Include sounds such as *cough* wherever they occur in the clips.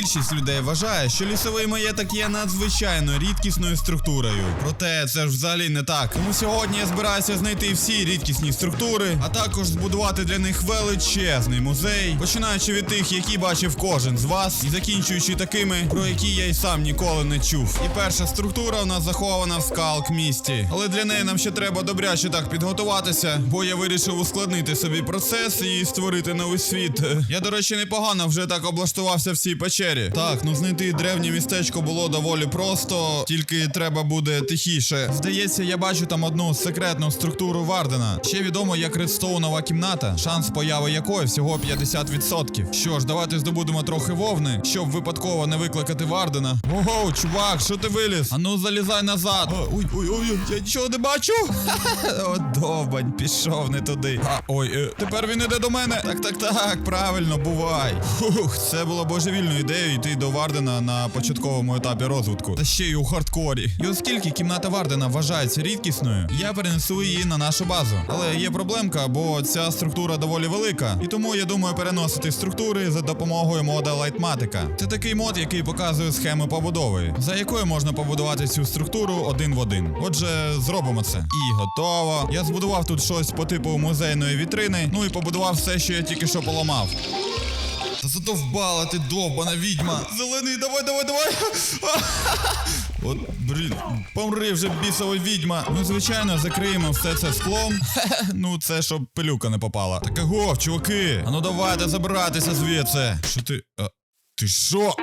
Більшість людей вважає, що лісовий маєток є надзвичайно рідкісною структурою. Проте це ж взагалі не так. Тому сьогодні я збираюся знайти всі рідкісні структури, а також збудувати для них величезний музей, починаючи від тих, які бачив кожен з вас, і закінчуючи такими, про які я й сам ніколи не чув. І перша структура у нас захована в скалк місті. Але для неї нам ще треба добряче так підготуватися, бо я вирішив ускладнити собі процес і створити новий світ. Я, до речі, непогано вже так облаштувався в цій печері. Так, ну знайти древнє містечко було доволі просто, тільки треба буде тихіше. Здається, я бачу там одну секретну структуру Вардена. Ще відомо як редстоунова кімната, шанс появи якої всього 50%. Що ж, давайте здобудемо трохи вовни, щоб випадково не викликати Вардена. Ого, чувак, що ти виліз? Ану, залізай назад. О, ой, ой, ой, я нічого не бачу. О, довбань, пішов не туди. А, ой, е, тепер він іде до мене. Так, так, так, правильно, бувай. Фух, це було божевільною ідеєю йти до Вардена на початковому етапі розвитку. Та ще й у хардкорі. І оскільки кімната Вардена вважається рідкісною, я перенесу її на нашу базу. Але є проблемка, бо ця структура доволі велика. І тому я думаю переносити структури за допомогою мода Lightmatic. Це такий мод, який показує схеми побудови, за якою можна побудувати цю структуру один в один. Отже, зробимо це. І готово. Я збудував тут щось по типу музейної вітрини, ну і побудував все, що я тільки що поламав. Задовбала ти довбана відьма. Зелений, давай, давай, давай. *laughs* От, блін, помри вже бісова відьма. Ну, звичайно, закриємо все це склом. *laughs* ну, це щоб пилюка не попала. Так аго, чуваки, а ну давайте забиратися звідси. Що ти. А, ти що?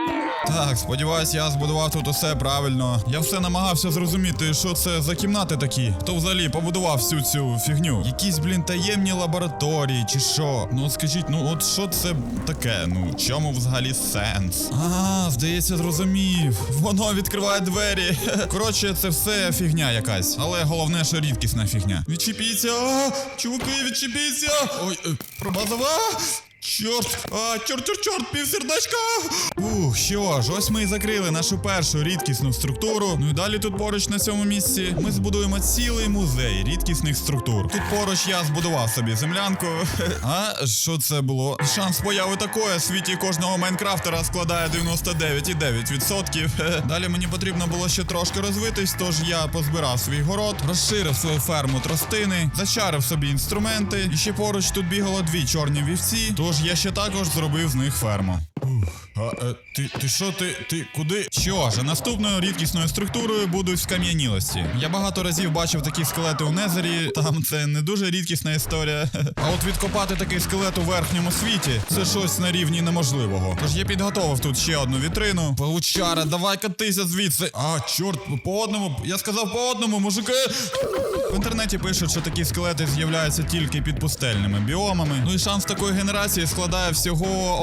Так, сподіваюсь, я збудував тут усе правильно. Я все намагався зрозуміти, що це за кімнати такі. Хто взагалі побудував всю цю фігню? Якісь, блін, таємні лабораторії чи що? Ну скажіть, ну от що це таке? Ну чому взагалі сенс? А, здається, зрозумів. Воно відкриває двері. *laughs* Коротше, це все фігня якась. Але головне, що рідкісна фігня. Відчепіться! А, чуваки, відчепіться! Ой, е, пробазова! Чорт! А, чорт, чорт, чорт, півсердечка! Ух, що ж, ось ми і закрили нашу першу рідкісну структуру. Ну і далі тут поруч на цьому місці ми збудуємо цілий музей рідкісних структур. Тут поруч я збудував собі землянку. *laughs* А що це було? Шанс появи такої світі кожного майнкрафтера складає 99,9%. *laughs* Далі мені потрібно було ще трошки розвитись, тож я позбирав свій город, розширив свою ферму тростини, зачарив собі інструменти. І ще поруч тут бігало дві чорні вівці. Тож я ще також зробив з них ферму. А, е, ти, ти що, ти, ти куди? Що ж, наступною рідкісною структурою будуть скам'янілості. Я багато разів бачив такі скелети у Незері, там це не дуже рідкісна історія. *laughs* А от відкопати такий скелет у верхньому світі це щось на рівні неможливого. Тож я підготовив тут ще одну вітрину. Павучара, давай катися звідси. А, чорт, по одному. Я сказав по одному, мужики. В інтернеті пишуть, що такі скелети з'являються тільки під пустельними біомами. Ну і шанс такої генерації складає всього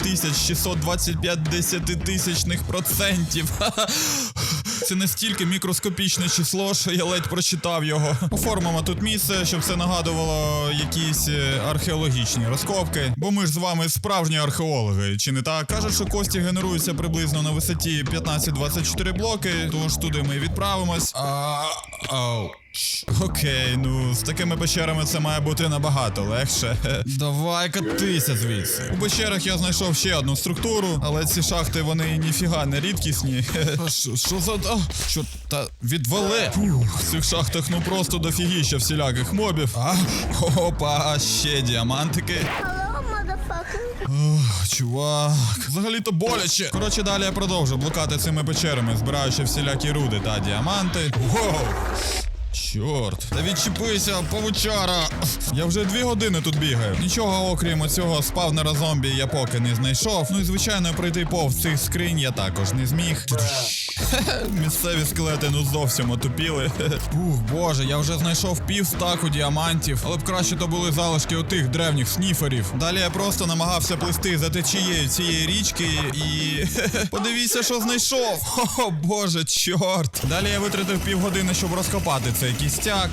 1,5625 десятитисячних процентів. Це настільки мікроскопічне число, що я ледь прочитав його. Оформимо тут місце, щоб це нагадувало якісь е, археологічні розкопки. Бо ми ж з вами справжні археологи, чи не так? Кажуть, що кості генеруються приблизно на висоті 15-24 блоки, тож туди ми відправимось. А, ау. Окей, ну з такими печерами це має бути набагато легше. *laughs* Давай катися звідси. У печерах я знайшов ще одну структуру, але ці шахти вони ніфіга не рідкісні. *laughs* Що що за. А, що та відвали? Фух, в цих шахтах ну просто дофігіща всіляких мобів. А, опа, ще діамантики. Ох, чувак, взагалі-то боляче. Коротше, далі я продовжу блукати цими печерами, збираючи всілякі руди та діаманти. Воу! Чорт, та відчепися, павучара! Я вже дві години тут бігаю. Нічого окрім цього спавнера зомбі я поки не знайшов. Ну і звичайно, пройти повз цих скринь я також не зміг. *laughs* Місцеві скелети ну зовсім отупіли. *laughs* Ух, боже, я вже знайшов пів стаку діамантів, але б краще то були залишки отих древніх сніферів. Далі я просто намагався плисти за течією цієї річки і. *laughs* Подивіться, що знайшов! О, боже, чорт! Далі я витратив півгодини, щоб розкопати цей кістяк.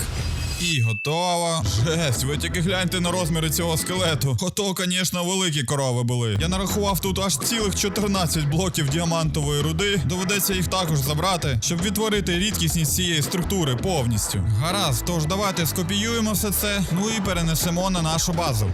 І готово. Жесть, ви тільки гляньте на розміри цього скелету. Ото, звісно, великі корови були. Я нарахував тут аж цілих 14 блоків діамантової руди. Доведеться їх також забрати, щоб відтворити рідкісність цієї структури повністю. Гаразд, тож давайте скопіюємо все це, ну і перенесемо на нашу базу.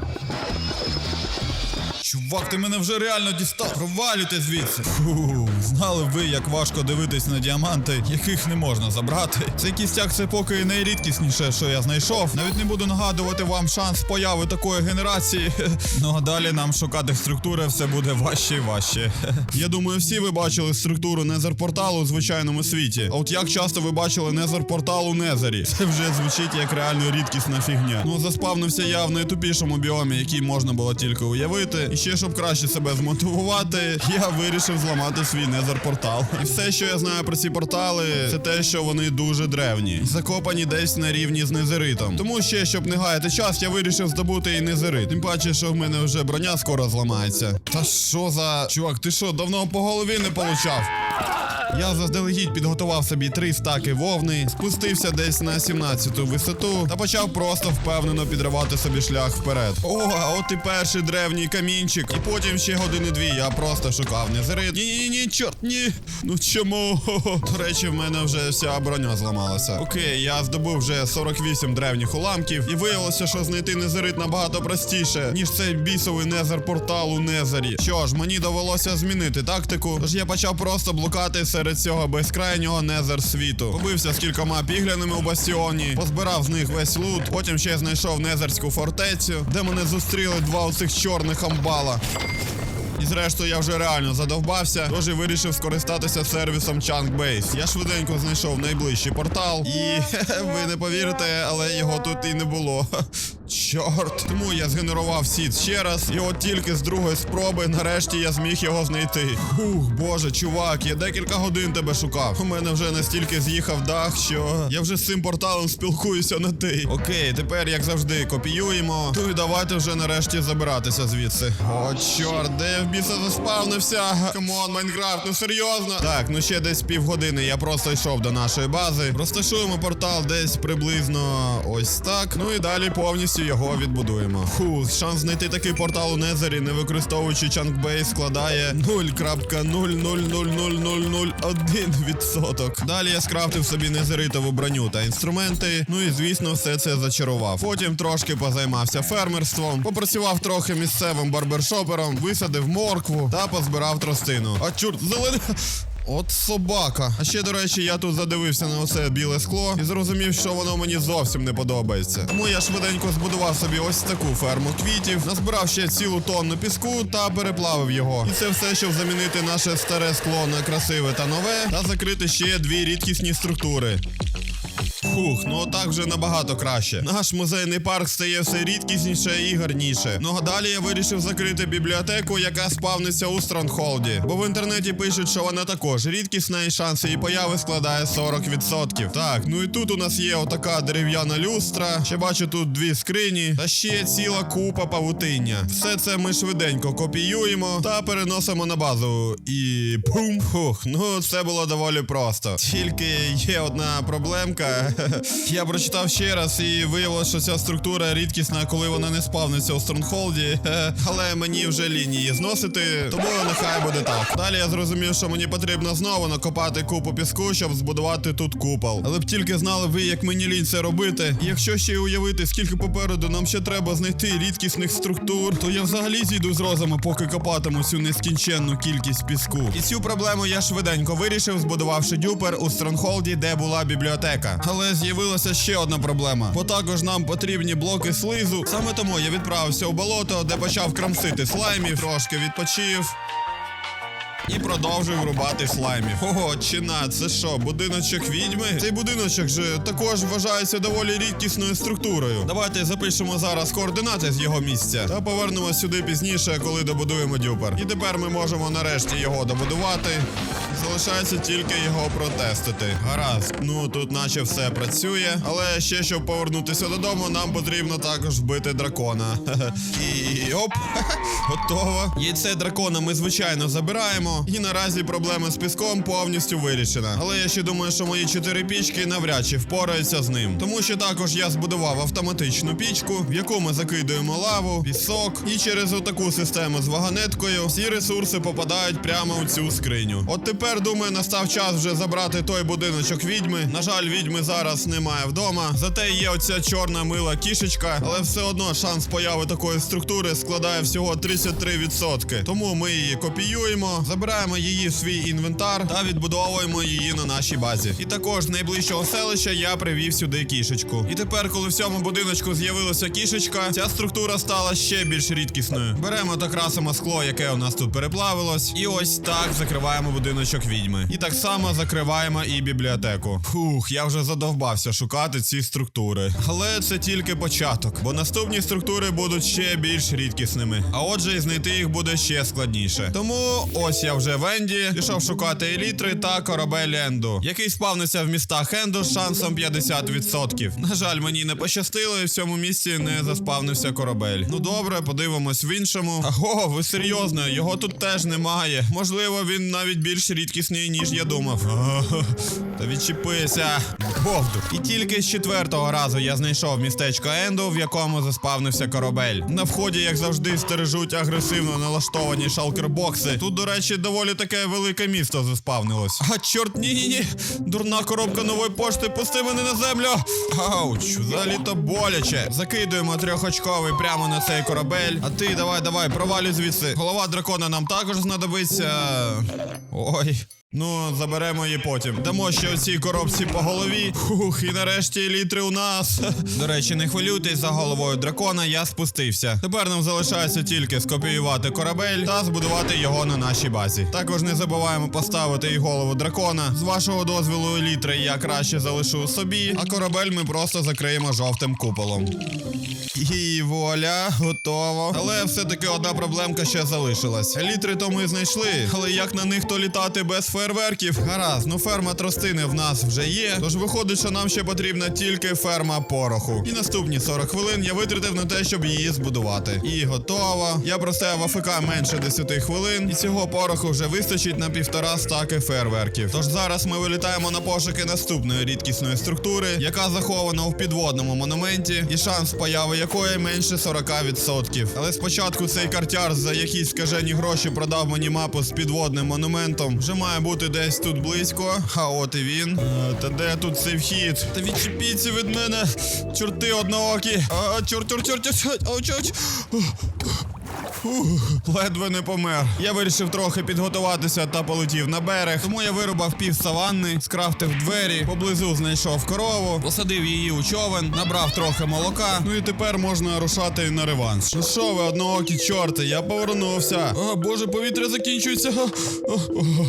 Чувак, ти мене вже реально дістав. Провалюйте звідси. Фу, знали ви, як важко дивитись на діаманти, яких не можна забрати. Цей кістяк це поки найрідкісніше, що я знайшов. Навіть не буду нагадувати вам шанс появи такої генерації. *laughs* Ну а далі нам шукати структури все буде важче і важче. *laughs* Я думаю, всі ви бачили структуру Незер-порталу у звичайному світі. А от як часто ви бачили Незер-портал у Незері? Це вже звучить як реально рідкісна фігня. Ну заспавнився я в найтупішому біомі, який можна було тільки уявити. Ще щоб краще себе змотивувати, я вирішив зламати свій Незер-портал. І все, що я знаю про ці портали, це те, що вони дуже древні, закопані десь на рівні з незеритом. Тому ще, щоб не гаяти час, я вирішив здобути і незерит. Тим паче, що в мене вже броня скоро зламається. Та що за чувак, ти що, давно по голові не получав? Я заздалегідь підготував собі три стаки вовни, спустився десь на 17-ту висоту та почав просто впевнено підривати собі шлях вперед. О, а от і перший древній камінчик. І потім ще години-дві я просто шукав незерит. Ні, ні, ні, чорт, ні. Ну чому? До речі, в мене вже вся броня зламалася. Окей, я здобув вже 48 древніх уламків, і виявилося, що знайти незерит набагато простіше, ніж цей бісовий незер портал у незері. Що ж, мені довелося змінити тактику, тож я почав просто блукати серед цього безкрайнього незер світу. Побився з кількома пігляними у бастіоні, позбирав з них весь лут, потім ще знайшов незерську фортецю, де мене зустріли два оцих чорних амбала. І зрештою я вже реально задовбався, тож і вирішив скористатися сервісом Chunk Base. Я швиденько знайшов найближчий портал, і *laughs* ви не повірите, але його тут і не було. *laughs* Чорт. Тому я згенерував сіт ще раз, і от тільки з другої спроби нарешті я зміг його знайти. Ух, боже, чувак, я декілька годин тебе шукав. У мене вже настільки з'їхав дах, що я вже з цим порталом спілкуюся на ти. Окей, тепер, як завжди, копіюємо. То і давайте вже нарешті забиратися звідси. О, чорт, де біса заспавнився? Камон, Майнкрафт, ну серйозно? Так, ну ще десь півгодини я просто йшов до нашої бази. Розташуємо портал десь приблизно ось так. Ну і далі повністю його відбудуємо. Фу, шанс знайти такий портал у Незері, не використовуючи чанкбейс, складає 0.0000001%. Далі я скрафтив собі незеритову броню та інструменти. Ну і звісно, все це зачарував. Потім трошки позаймався фермерством, попрацював трохи місцевим барбершопером, висадив моркву та позбирав тростину. А чорт, зелене. От собака. А ще, до речі, я тут задивився на оце біле скло і зрозумів, що воно мені зовсім не подобається. Тому я швиденько збудував собі ось таку ферму квітів, назбирав ще цілу тонну піску та переплавив його. І це все, щоб замінити наше старе скло на красиве та нове, та закрити ще дві рідкісні структури. Фух, ну отак вже набагато краще. Наш музейний парк стає все рідкісніше і гарніше. Ну а далі я вирішив закрити бібліотеку, яка спавниться у Стронгхолді. Бо в інтернеті пишуть, що вона також рідкісна і шанс її появи складає 40%. Так, ну і тут у нас є отака дерев'яна люстра. Ще бачу тут дві скрині, та ще ціла купа павутиння. Все це ми швиденько копіюємо та переносимо на базу. І пум! Фух, ну це було доволі просто. Тільки є одна проблемка. *laughs* Я прочитав ще раз і виявилося, що ця структура рідкісна, коли вона не спавниться у Стронгхолді. *laughs* Але мені вже лінії зносити, тому нехай буде так. Далі я зрозумів, що мені потрібно знову накопати купу піску, щоб збудувати тут купол. Але б тільки знали ви, як мені лінь це робити. Якщо ще й уявити, скільки попереду нам ще треба знайти рідкісних структур, то я взагалі зійду з розуму, поки копатиму цю нескінченну кількість піску. І цю проблему я швиденько вирішив, збудувавши дюпер у Стронгхолді, де була бібліотека. Але з'явилася ще одна проблема. Бо також нам потрібні блоки слизу. Саме тому я відправився у болото, де почав крамсити слаймів, трошки відпочив. І продовжив рубати слаймів. Ого, чина, це що, будиночок відьми? Цей будиночок же також вважається доволі рідкісною структурою. Давайте запишемо зараз координати з його місця та повернемось сюди пізніше, коли добудуємо дюпер. І тепер ми можемо нарешті його добудувати. Залишається тільки його протестити. Гаразд, ну тут наче все працює, але ще щоб повернутися додому, нам потрібно також вбити дракона. *laughs* І оп, *laughs* готово. Яйце дракона ми звичайно забираємо. І наразі проблема з піском повністю вирішена. Але я ще думаю, що мої чотири пічки навряд чи впораються з ним. Тому що також я збудував автоматичну пічку, в яку ми закидуємо лаву, пісок, і через отаку систему з вагонеткою всі ресурси попадають прямо у цю скриню. От тепер думаю, настав час вже забрати той будиночок відьми. На жаль, відьми зараз немає вдома. Зате є оця чорна мила кішечка, але все одно шанс появи такої структури складає всього 33%. Тому ми її копіюємо, забираємо її в свій інвентар та відбудовуємо її на нашій базі. І також з найближчого селища я привів сюди кішечку. І тепер, коли в цьому будиночку з'явилася кішечка, ця структура стала ще більш рідкісною. Беремо та красимо скло, яке у нас тут переплавилось, і ось так закриваємо будиночок відьми. І так само закриваємо і бібліотеку. Фух, я вже задовбався шукати ці структури. Але це тільки початок, бо наступні структури будуть ще більш рідкісними. А отже, і знайти їх буде ще складніше. Тому ось я вже в Енді пішов шукати елітри та корабель Енду, який спавниться в містах Енду з шансом 50%. На жаль, мені не пощастило, і в цьому місці не заспавнився корабель. Ну добре, подивимось в іншому. Аго, ви серйозно, його тут теж немає. Можливо, він навіть більш рідкісний, ніж я думав. Та відчепися. Бовду. І тільки з четвертого разу я знайшов містечко Енду, в якому заспавнився корабель. На вході, як завжди, стережуть агресивно налаштовані шалкербокси. Тут, до речі, доволі таке велике місто заспавнилось. А чорт, ні, ні, ні. Дурна коробка нової пошти, пусти мене на землю. Ауч, взагалі то боляче. Закидуємо трьохочковий прямо на цей корабель. А ти давай, давай, провалюй звідси. Голова дракона нам також знадобиться. Ой. Ну, заберемо її потім. Дамо ще оцій коробці по голові. Хух, і нарешті елітри у нас. До речі, не хвилюйтесь за головою дракона, я спустився. Тепер нам залишається тільки скопіювати корабель та збудувати його на нашій базі. Також не забуваємо поставити і голову дракона. З вашого дозволу елітри я краще залишу собі, а корабель ми просто закриємо жовтим куполом. І вуаля, готово. Але все-таки одна проблемка ще залишилась. Літри то ми знайшли, але як на них то літати без фейерверків? Гаразд, ну ферма тростини в нас вже є. Тож виходить, що нам ще потрібна тільки ферма пороху. І наступні 40 хвилин я витратив на те, щоб її збудувати. І готово. Я простояв АФК менше 10 хвилин, і цього пороху вже вистачить на півтора стаки фейерверків. Тож зараз ми вилітаємо на пошуки наступної рідкісної структури, яка захована в підводному монументі, і шанс появи якої менше 40%. Але спочатку цей картяр за якісь скажені гроші продав мені мапу з підводним монументом. Вже має бути десь тут близько. А от і він. А, Та де тут цей вхід? Та відчепіться від мене. Чорти одноокі. А, чорт, чорт, чорт, чорт. Чорт. Фух, ледве не помер. Я вирішив трохи підготуватися та полетів на берег. Тому я вирубав пів саванни, скрафтив двері, поблизу знайшов корову, посадив її у човен, набрав трохи молока. Ну і тепер можна рушати на реванш. Ну що ви, одноокі чорти, я повернувся. О, боже, повітря закінчується. О,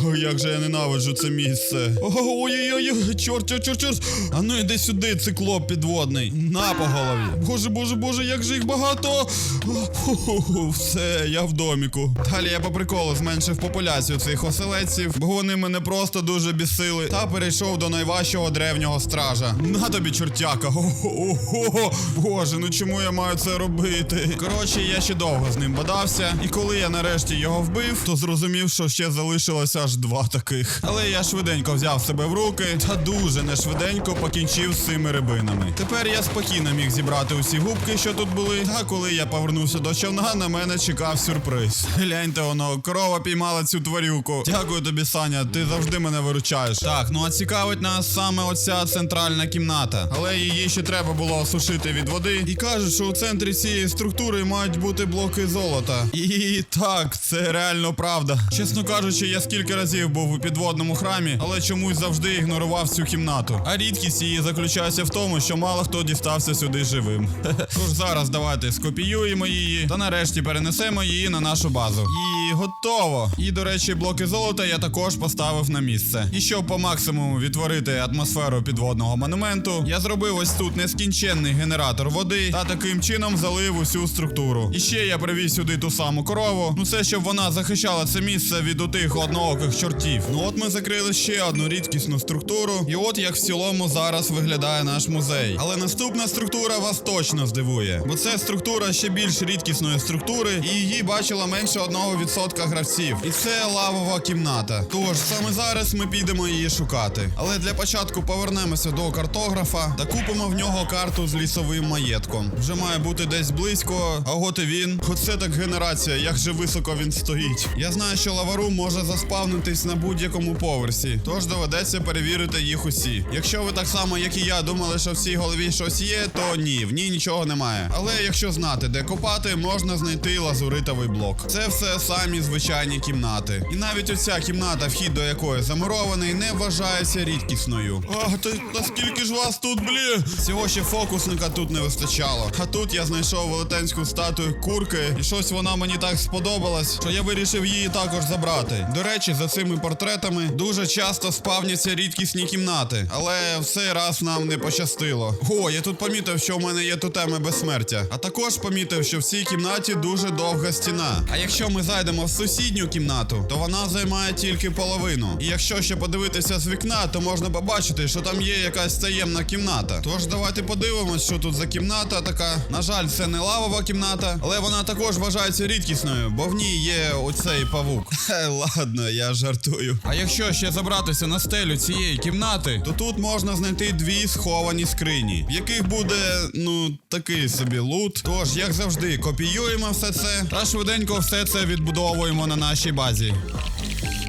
о, як же я ненавиджу це місце. Ой-ой-ой, чорт, чорт, чорт, чорт. А ну іди сюди, циклоп підводний. На по голові. Боже, боже, боже, як же їх багато. Фу-ху-ху, Все, я в доміку. Далі я по приколу зменшив популяцію цих оселедців, бо вони мене просто дуже бісили. Та перейшов до найважчого древнього стража. На тобі, чортяка. О-о-о, Боже, ну чому я маю це робити? Коротше, я ще довго з ним бодався, і коли я нарешті його вбив, то зрозумів, що ще залишилось аж два таких. Але я швиденько взяв себе в руки та дуже не швиденько покінчив з цими рибинами. Тепер я спокійно міг зібрати усі губки, що тут були. Та коли я повернувся до човна, на мене чекав сюрприз. Гляньте воно, корова піймала цю тварюку. Дякую тобі, Саня, ти завжди мене виручаєш. Так, ну а цікавить нас саме оця центральна кімната. Але її ще треба було осушити від води. І кажуть, що у центрі цієї структури мають бути блоки золота. І так, це реально правда. Чесно кажучи, я скільки разів був у підводному храмі, але чомусь завжди ігнорував цю кімнату. А рідкість її заключається в тому, що мало хто дістався сюди живим. *laughs* Тож зараз давайте скопіюємо її та нарешті перенесемо її на нашу базу. І готово. І, до речі, блоки золота я також поставив на місце. І щоб по максимуму відтворити атмосферу підводного монументу, я зробив ось тут нескінченний генератор води та таким чином залив усю структуру. І ще я привіз сюди ту саму корову. Ну це щоб вона захищала це місце від отих однооких чортів. Ну от ми закрили ще одну рідкісну структуру. І от як в цілому зараз виглядає наш музей. Але наступна структура вас точно здивує, бо це структура ще більш рідкісної структури, і її бачила менше 1% гравців. І це лавова кімната. Тож саме зараз ми підемо її шукати. Але для початку повернемося до картографа та купимо в нього карту з лісовим маєтком. Вже має бути десь близько. А от і він. Оце так генерація, як же високо він стоїть. Я знаю, що лавару може заспавнитись на будь-якому поверсі, тож доведеться перевірити їх усі. Якщо ви так само, як і я, думали, що в цій голові щось є, то ні, в ній нічого немає. Але якщо знати, де копати, можна знайти лазуритовий блок. Це все самі звичайні кімнати. І навіть оця кімната, вхід до якої замурований, не вважається рідкісною. А, та наскільки ж вас тут, блі? Цього ще фокусника тут не вистачало. А тут я знайшов велетенську статую курки, і щось вона мені так сподобалась, що я вирішив її також забрати. До речі, за цими портретами дуже часто спавняться рідкісні кімнати, але в цей раз нам не пощастило. О, я тут помітив, що в мене є тотеми безсмертя. А також помітив, що в цій кімнаті дуже довга стіна. А якщо ми зайдемо в сусідню кімнату, то вона займає тільки половину. І якщо ще подивитися з вікна, то можна побачити, що там є якась таємна кімната. Тож давайте подивимось, що тут за кімната така. На жаль, це не лавова кімната, але вона також вважається рідкісною, бо в ній є оцей павук. *laughs* Хе, ладно, я жартую. А якщо ще забратися на стелю цієї кімнати, то тут можна знайти дві сховані скрині, в яких буде, ну, такий собі лут. Тож, як завжди, копіюємо все це та швиденько все це відбудовуємо на нашій базі.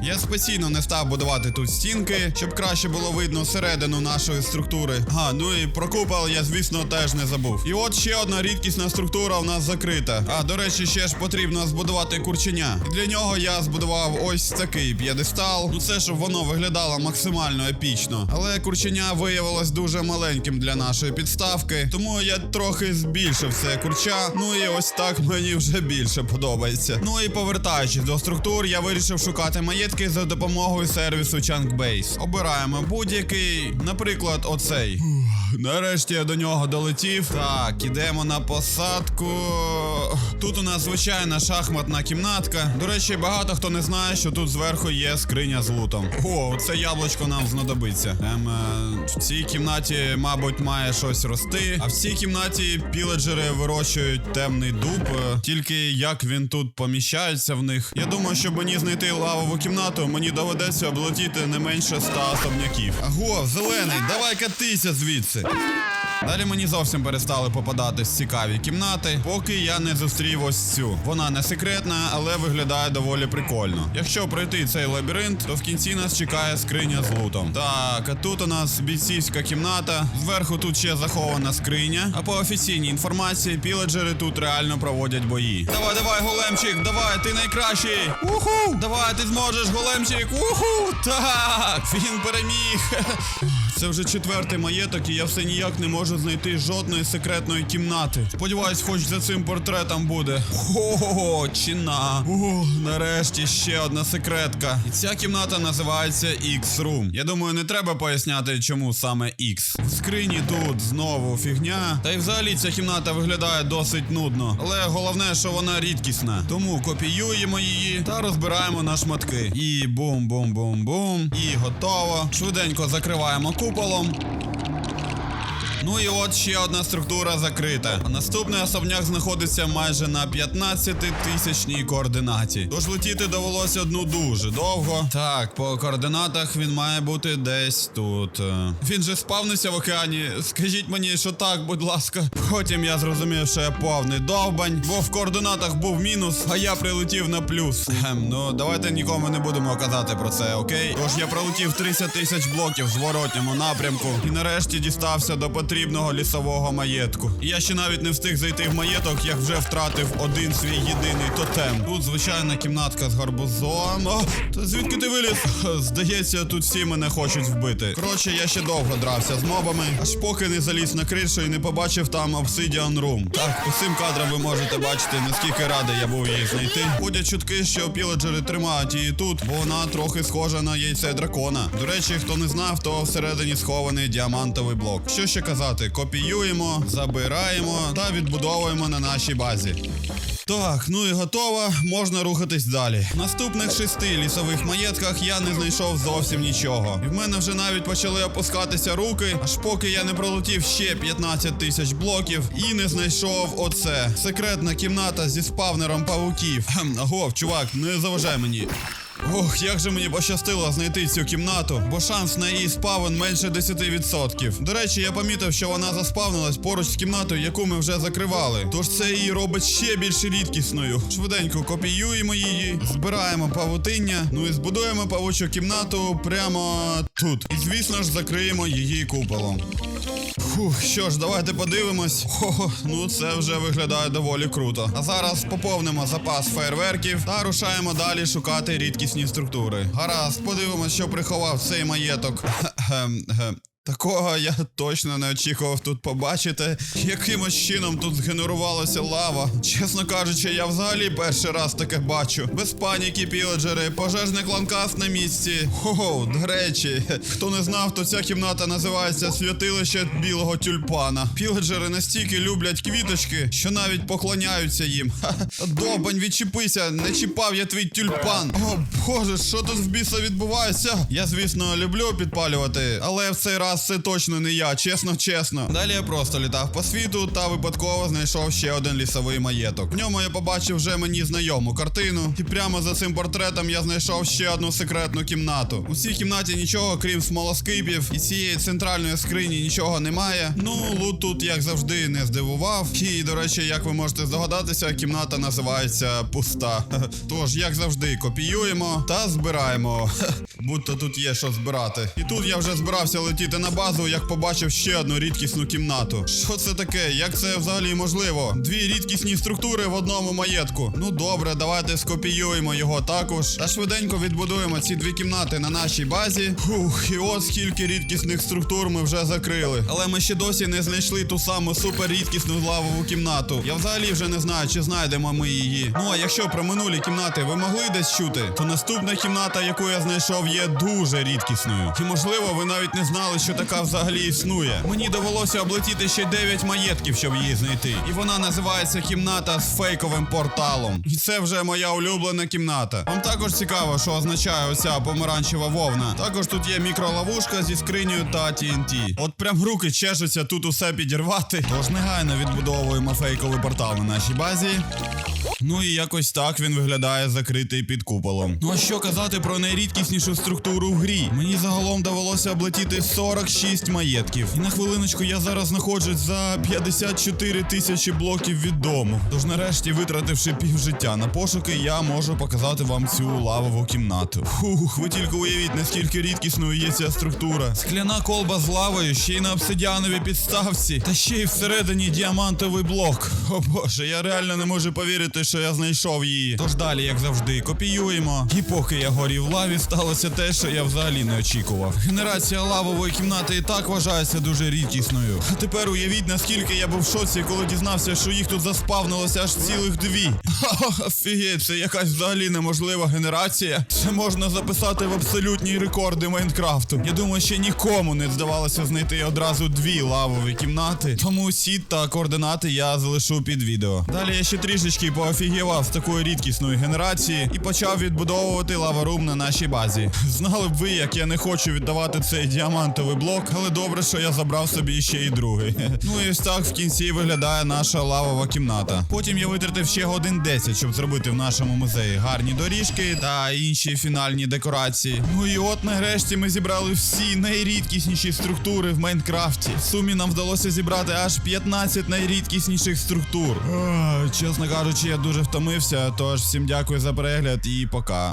Я спеційно не став будувати тут стінки, щоб краще було видно середину нашої структури. А, ну і про купол я, звісно, теж не забув. І от ще одна рідкісна структура у нас закрита. А, до речі, ще ж потрібно збудувати курченя. І для нього я збудував ось такий п'єдестал. Ну це щоб воно виглядало максимально епічно. Але курченя виявилось дуже маленьким для нашої підставки, тому я трохи збільшив це курча. Ну і ось так мені вже більше подобається. Ну і повертаючись до структур, я вирішив шукати маєтки за допомогою сервісу Chunkbase. Обираємо будь-який, наприклад, оцей. Нарешті я до нього долетів. Так, ідемо на посадку. Тут у нас звичайна шахматна кімнатка. До речі, багато хто не знає, що тут зверху є скриня з лутом. О, це яблучко нам знадобиться. Ем, е, в цій кімнаті, мабуть, має щось рости. А в цій кімнаті піледжери вирощують темний дуб. Е, Тільки як він тут поміщається в них. Я думаю, щоб мені знайти лавову кімнату, мені доведеться облетіти не менше ста особняків. Аго, зелений, давай катися звідси. Далі мені зовсім перестали попадатись цікаві кімнати, поки я не зустрів ось цю. Вона не секретна, але виглядає доволі прикольно. Якщо пройти цей лабіринт, то в кінці нас чекає скриня з лутом. Так, а тут у нас бійцівська кімната. Зверху тут ще захована скриня. А по офіційній інформації, піледжери тут реально проводять бої. Давай, давай, големчик, давай, ти найкращий. Уху! Давай, ти зможеш, големчик. Уху! Так, він переміг. *laughs* Це вже четвертий маєток, і я все ніяк не можу знайти жодної секретної кімнати. Сподіваюсь, хоч за цим портретом буде. Ого, чина. О, нарешті ще одна секретка. І ця кімната називається X-Room. Я думаю, не треба поясняти, чому саме X. В скрині тут знову фігня. Та й взагалі ця кімната виглядає досить нудно. Але головне, що вона рідкісна. Тому копіюємо її та розбираємо на шматки. І бум-бум-бум-бум. І готово. Швиденько закриваємо куполом. Ну і от ще одна структура закрита. Наступний особняк знаходиться майже на 15 тисячній координаті. Тож летіти довелося одну дуже довго. Так, по координатах він має бути десь тут. Е, Він же спавнився в океані. Скажіть мені, що так, будь ласка. Потім я зрозумів, що я повний довбань, бо в координатах був мінус, а я прилетів на плюс. Ем, ну давайте нікому не будемо казати про це, окей? Тож я пролетів 30 тисяч блоків в зворотньому напрямку і нарешті дістався до потрібного лісового маєтку. Я ще навіть не встиг зайти в маєток, як вже втратив один свій єдиний тотем. Тут звичайна кімнатка з гарбузом. О, звідки ти виліз? Здається, тут всі мене хочуть вбити. Коротше, я ще довго дрався з мобами, аж поки не заліз на кришу і не побачив там Obsidian Room. Так, по цим кадрам ви можете бачити, наскільки радий я був її знайти. Ходять чутки, що піледжери тримають її тут, бо вона трохи схожа на яйце дракона. До речі, хто не знав, то всередині схований діамантовий блок. Що ще казати? Сказати, копіюємо, забираємо та відбудовуємо на нашій базі. Так, ну і готово, можна рухатись далі. В наступних шести лісових маєтках я не знайшов зовсім нічого. І в мене вже навіть почали опускатися руки, аж поки я не пролетів ще 15 тисяч блоків і не знайшов оце. Секретна кімната зі спавнером павуків. Хм, Агов, чувак, не заважай мені. Ох, як же мені пощастило знайти цю кімнату, бо шанс на її спавн менше 10%. До речі, я помітив, що вона заспавнилась поруч з кімнатою, яку ми вже закривали. Тож це її робить ще більш рідкісною. Швиденько копіюємо її, збираємо павутиння, ну і збудуємо павучу кімнату прямо тут. І звісно ж закриємо її куполом. Фух, що ж, давайте подивимось. Хо, ну це вже виглядає доволі круто. А зараз поповнимо запас фейерверків та рушаємо далі шукати рідкісні структури. Гаразд, подивимось, що приховав цей маєток. Такого я точно не очікував тут побачити. Якимось чином тут згенерувалася лава. Чесно кажучи, я взагалі перший раз таке бачу. Без паніки, піледжери, пожежний кланкаст на місці. Хо, до речі, хто не знав, то ця кімната називається святилище білого тюльпана. Піледжери настільки люблять квіточки, що навіть поклоняються їм. Ха-ха. Добань, відчепися, не чіпав я твій тюльпан. О боже, що тут в біса відбувається? Я, звісно, люблю підпалювати, але в цей раз це точно не я, чесно, чесно. Далі я просто літав по світу та випадково знайшов ще один лісовий маєток. В ньому я побачив вже мені знайому картину, і прямо за цим портретом я знайшов ще одну секретну кімнату. У цій кімнаті нічого, крім смолоскипів, і цієї центральної скрині нічого немає. Ну, лут тут, як завжди, не здивував. І, до речі, як ви можете здогадатися, кімната називається пуста. *laughs* Тож, як завжди, копіюємо та збираємо. *laughs* Будто тут є що збирати. І тут я вже збирався летіти на базу, як побачив ще одну рідкісну кімнату. Що це таке? Як це взагалі можливо? Дві рідкісні структури в одному маєтку. Ну добре, давайте скопіюємо його також. Та швиденько відбудуємо ці дві кімнати на нашій базі. Фух, і от скільки рідкісних структур ми вже закрили. Але ми ще досі не знайшли ту саму суперрідкісну лавову кімнату. Я взагалі вже не знаю, чи знайдемо ми її. Ну а якщо про минулі кімнати ви могли десь чути, то наступна кімната, яку я знайшов, є дуже рідкісною. І можливо, ви навіть не знали, що така взагалі існує. Мені довелося облетіти ще 9 маєтків, щоб її знайти. І вона називається кімната з фейковим порталом. І це вже моя улюблена кімната. Вам також цікаво, що означає оця помаранчева вовна. Також тут є мікроловушка зі скринею та TNT. От прям руки чешуться тут усе підірвати. Тож негайно відбудовуємо фейковий портал на нашій базі. Ну і якось так він виглядає закритий під куполом. Ну а що казати про найрідкіснішу структуру в грі? Мені загалом довелося облетіти 46 маєтків. І на хвилиночку я зараз знаходжусь за 54 тисячі блоків від дому. Тож нарешті, витративши пів життя на пошуки, я можу показати вам цю лавову кімнату. Фух, ви тільки уявіть, наскільки рідкісною є ця структура. Скляна колба з лавою, ще й на обсидіановій підставці, та ще й всередині діамантовий блок. О боже, я реально не можу повірити, що я знайшов її. Тож далі, як завжди, копіюємо. І поки я горів в лаві, сталося те, що я взагалі не очікував. Генерація лавової кімнати і так вважається дуже рідкісною. А тепер уявіть, наскільки я був в шоці, коли дізнався, що їх тут заспавнилося аж цілих дві. Офігеть, це якась взагалі неможлива генерація. Це можна записати в абсолютні рекорди Майнкрафту. Я думаю, ще нікому не здавалося знайти одразу дві лавові кімнати. Тому сіт та координати я залишу під відео. Далі я ще трішечки поофігівав з такої рідкісної генерації і почав відбудовувати лаварум на нашій базі. Знали б ви, як я не хочу віддавати цей діамантовий блок, але добре, що я забрав собі ще й другий. *laughs* Ну і ось так в кінці виглядає наша лавова кімната. Потім я витратив ще годин 10, щоб зробити в нашому музеї гарні доріжки та інші фінальні декорації. Ну і от нарешті ми зібрали всі найрідкісніші структури в Майнкрафті. В сумі нам вдалося зібрати аж 15 найрідкісніших структур. Ах, чесно кажучи, я дуже втомився, тож всім дякую за перегляд і пока.